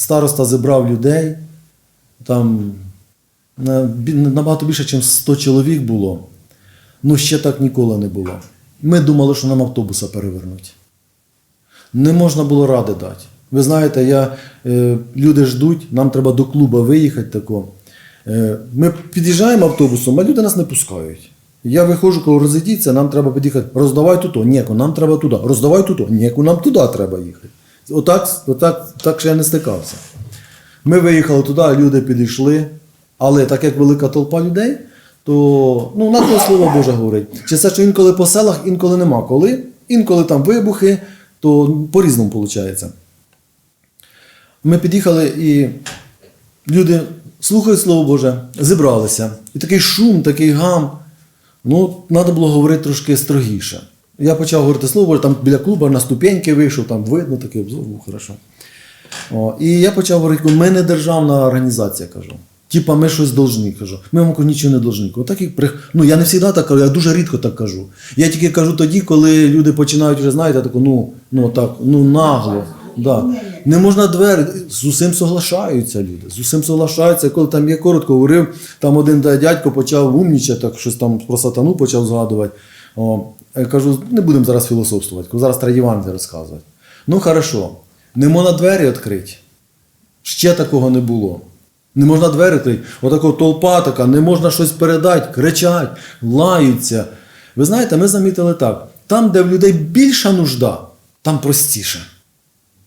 Староста зібрав людей, там набагато більше, ніж 100 чоловік було. Ну, ще так ніколи не було. Ми думали, що нам автобуса перевернуть. Не можна було ради дати. Ви знаєте, я, е, люди ждуть, нам треба до клубу виїхати тако. Е, ми під'їжджаємо автобусом, а люди нас не пускають. Я виходжу, коли розійдіться, нам треба під'їхати. Роздавай тут, ніяко, нам треба туди. Роздавай тут, ніяко, нам туди треба їхати. Отак, отак так ще я не стикався. Ми виїхали туди, люди підійшли, але так як велика толпа людей, то ну, на те слово Боже говорить. Чи це що інколи по селах, інколи нема коли, інколи там вибухи, то по-різному виходить. Ми під'їхали і люди слухають Слово Боже, зібралися. І такий шум, такий гам. Ну, треба було говорити трошки строгіше. Я почав говорити слово там біля клубу на ступеньки вийшов, там видно обзор, ну, хорошо. О, і я почав говорити, ми не державна організація, кажу. Типа ми щось должні, кажу. Ми вам нічого не должні. Кажу, так і. Ну я не завжди так кажу, я дуже рідко так кажу. Я тільки кажу тоді, коли люди починають вже, знаєте, таку, ну, ну так, ну нагло. Да. Не можна двері, з усім соглашаються люди. З усім соглашаються. Коли там я коротко говорив, там один дядько почав умнічати, так щось там про сатану почав згадувати. О, я кажу, не будемо зараз філософствувати, зараз треба Євангелія розказувати. Ну, хорошо, не можна двері відкрити. Ще такого не було. Не можна двері відкрити. Отака толпа така, не можна щось передати, кричать, лаються. Ви знаєте, ми замітили так: там, де в людей більша нужда, там простіше.